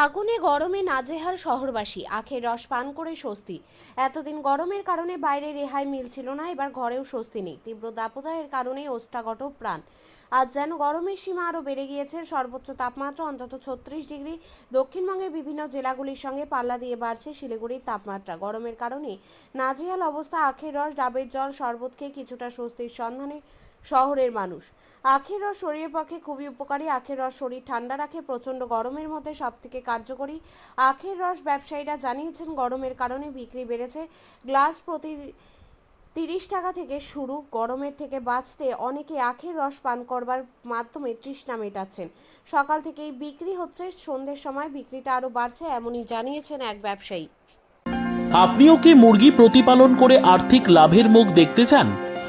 আগুনে গরমে নাজেহাল শহরবাসী, আখের রস পান করে স্বস্তি। এতদিন গরমের কারণে বাইরে রেহাই মিলছিল না, এবার ঘরেও স্বস্তি নেই। তীব্র দাপদাহের কারণে ওষ্ঠাগত প্রাণ। আজ যেন গরমের সীমা আরও বেড়ে গিয়েছে, সর্বোচ্চ তাপমাত্রা অন্তত ছত্রিশ ডিগ্রি। দক্ষিণবঙ্গের বিভিন্ন জেলাগুলির সঙ্গে পাল্লা দিয়ে বাড়ছে শিলিগুড়ির তাপমাত্রা। গরমের কারণে নাজেহাল অবস্থা, আখের রস, ডাবের জল শরবত খেয়ে কিছুটা স্বস্তির সন্ধানে শহরের মানুষ। আখের রস শরীরের পক্ষে খুবই উপকারী। আখের রস শরীর ঠান্ডা রাখে, প্রচণ্ড গরমের মধ্যে সবথেকে কার্যকরী। আখের রস ব্যবসায়ীরা জানিয়েছেন, গরমের কারণে বিক্রি বেড়েছে। গ্লাস প্রতি তিরিশ টাকা থেকে শুরু। গরমের থেকে বাঁচতে অনেকে আখের রস পান করবার মাধ্যমে তৃষ্ণা মেটাচ্ছেন। সকাল থেকেই বিক্রি হচ্ছে, সন্ধ্যের সময় বিক্রিটা আরও বাড়ছে এমনই জানিয়েছেন এক ব্যবসায়ী। আপনিও কি মুরগি প্রতিপালন করে আর্থিক লাভের মুখ দেখতে চান?